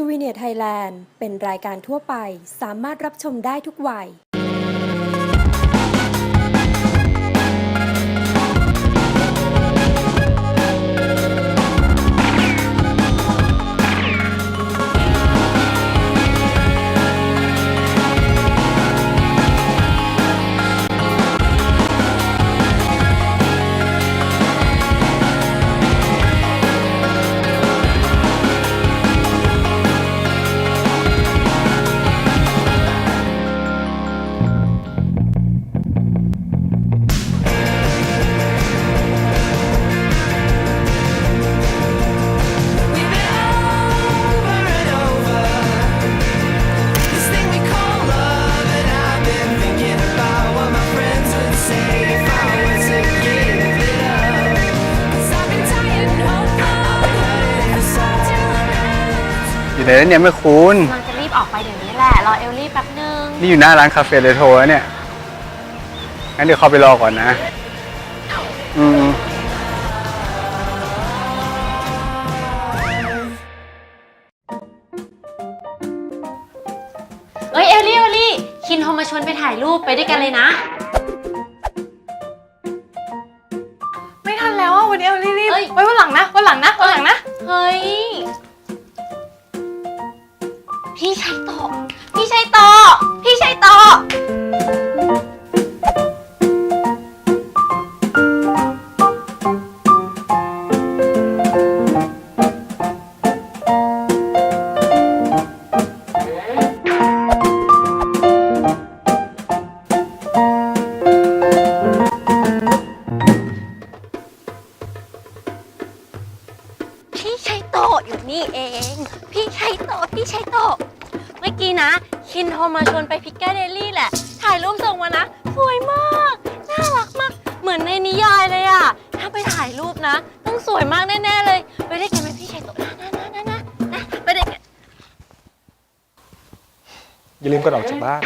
ซูวิเนียไทยแลนด์เป็นรายการทั่วไปสามารถรับชมได้ทุกวัย around. อยู่ไหนแล้วเนี่ยไม่คุ้นกำลังจะรีบออกไปเดี๋ยวนี้แหละ รอเอลลี่แป๊บนึง นี่อยู่หน้าร้านคาเฟ่เรโทรแล้วเนี่ย งั้นเดี๋ยวเข้าไปรอก่อนนะ อืมเอ้ยเอลลี่เอลลี่ คินโทรมาชวนไปถ่ายรูปไปด้วยกันเลยนะ ไม่ทันแล้วอะวันนี้เอารีบเอ้ยๆไว้วันหลังนะวันหลังนะวันหลังนะ เฮ้ย พี่ชัยโต พี่ชัยโต พี่ชัยโตอยู่นี่เอง พี่ชัยโต พี่ชัยโต มื่อกี้นะ คินโทรมาชวนไปพิกเกอเดลี่แหละ ถ่ายรูปส่งมานะ สวยมาก น่ารักมาก เหมือนในนิยายเลยอะถ้าไปถ่ายรูปนะ ต้องสวยมากแน่ ๆ เลย ไปได้กันไหมพี่ชายโตะนะนะนะนะนะนะไปได้กันอย่าลืมกระดอกจากบ้าน